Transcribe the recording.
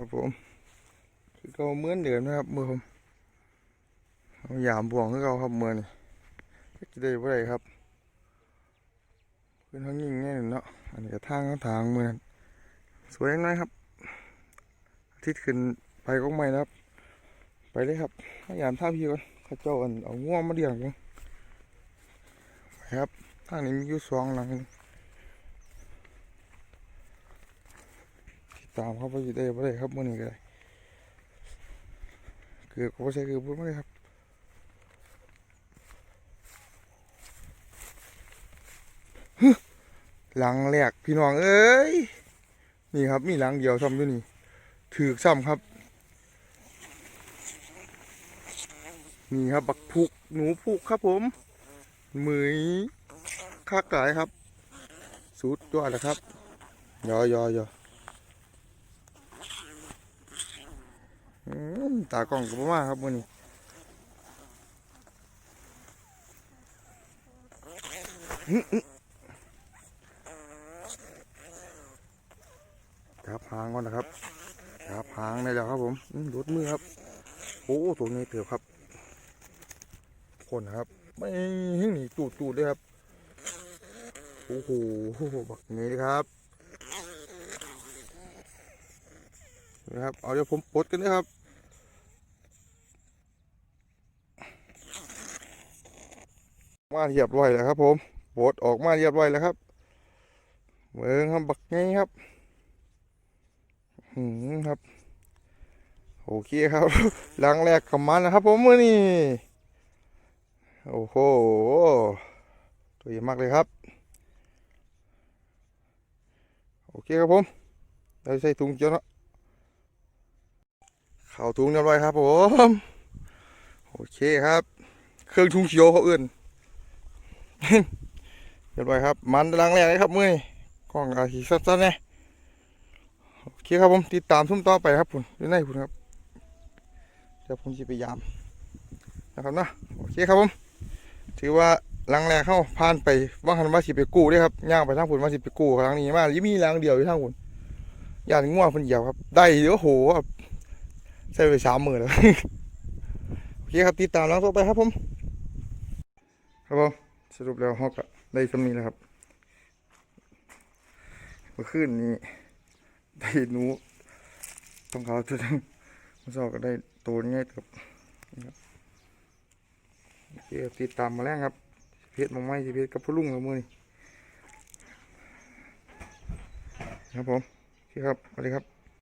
ครับผมคือเขาเหมือนเดิมนะครับมือผมเอายามบ่วงคือเขาครับมือนี่จะได้บ่ได้ครับเป็นทั้งยิ่งแน่เนาะอันนี้ก็ทางทางมือนั้นสวยจังเลยครับอาทิตย์ขึ้นไปก็ไม่นะครับ ไปเลยครับพยายามท่าพี่ก่อนเขาเจ้าอันเอาง่วงมาเลี้ยงกันไปครับทางนี้มีอยู่สองหลัง ตามเขาไปอยู่ได้บ่ได้ครับมื่อนี้ก็ได้เกือบก็ใช่เกือบพูดไม่ได้ครับหลังแรกพี่น้องเอ้ยนี่ครับมีหลังเดียวซ้ำด้วยนี่ถือซ้ำครับ นี่ครับบักพุกหนูพุกครับผมเหมยคากหลายครับสุดยอดเลยครับยอยอยออืม ตากล้องก็บ่มาครับมื่อนี้อื้ออื้อจับหางก่อนนะครับจับหางได้แล้วครับผมรดมือครับ โอ้ตัวนี้เติบครับ คนครับ ไม่หนีตูดตูดเลยครับ โอ้โหบักนี้ครับนะครับ เอาเดี๋ยวผมปลดกันนะครับ มาเรียบร้อยแล้วครับ ผมปลดออกมาเรียบร้อยแล้วครับเมืองครับบักนี้ครับหืมครับโอเคครับหลังแรกกับมันนะครับ ผมมือนี่โอ้โหตัวใหญ่มากเลยครับ โอเคครับผมเราใส่ถุงเจียวเนาะเข่าถุงเรียบร้อยครับผมโอเคครับ เครื่องถุงเขียวเขาเอื่น เรียบร้อยครับ มันลังแรกเลยครับมือนี่กล้องอาชีสั้นๆเนี่ยโอเคครับผมติดตามทุ่มต่อไปครับผมอยู่ในคุณครับเดี๋ยวผมจะไปยามนะครับเนาะโอเคครับผมถือว่าลังแรกเข้าผ่านไปว่างหันว่าสิไปกู้ด้ครับย่างไปทางผุนว่าสิไปกู้ครั้งนี้มาลิมีลังเดียวอยู่ทางผุนย่านง่วงเพิ่นเหยียบครับ ได้เดี๋ยวโหครับใส่ไปสามหมื่นแล้วโอเคครับติดตามลังต่อไปครับผมครับผม สรุปแล้วฮอกได้สำนีแล้วครับเมื่อคืนนี้ได้หนูต้องเขาตัวนึงมาสอบก็ได้ตัวนี้ครับโอเคติดตามมาแล้วครับ เพจมองไม่เพจกับพ่อลุงกับมือนี่ครับผม ครับสวัสดีครับ